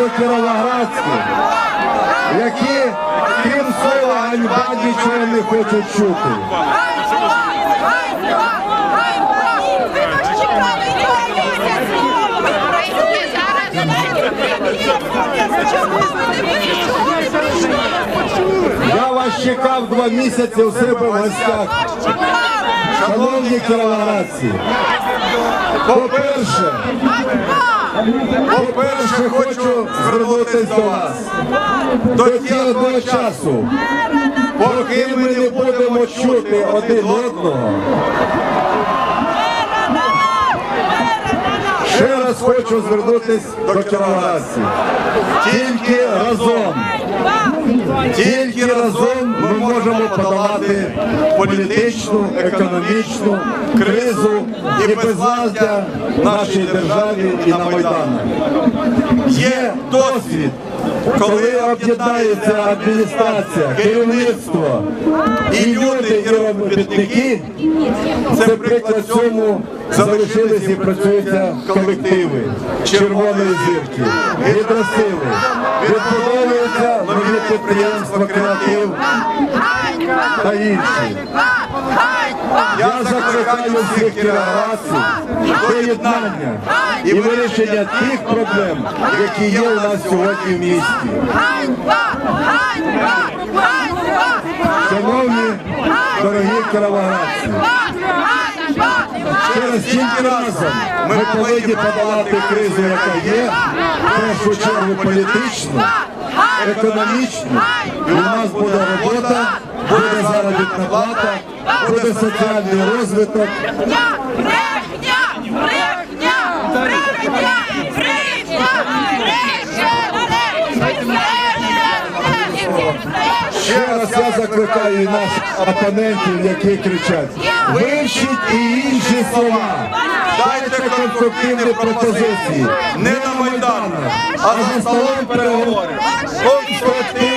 мати Кіровоградські, які, крім слова, ганьба нічого не хочуть чути. Я вас чекав два місяці у себе в гостях. Шановні кіровоградці, по-перше, по-перше, хочу звернутися до вас. До того часу, поки ми не будемо чути один одного, ще раз хочу звернутися до кіровоградців. Тільки разом. Тільки разом подолати політичну, економічну кризу і безладдя нашій державі і на Майдані. Є досвід, коли об'єднається адміністрація, керівництво і люди, і робітники. Це приклад цьому залишились і працюються колективи Червоної зірки, гідросили, відбудовуються нові підприємства креатив та інші. Я закликаю всіх кіровоградців до єднання і вирішення тих проблем, які є у нас сьогодні в місті. Шановні дорогі кіровоградці, через тільки разом ми повинні подолати кризу, яка є, в першу чергу політичну, економічну, і у нас буде робота, буде заробітна плата, буде соціальний розвиток. Брехня! Брехня! Брехня! Брехня! Ще раз я закликаю і наших опонентів, які кричать, вивчіть і інші слова, дайте конструктивні пропозиції, не на Майдану, а за столом переговорів. Конструктивно.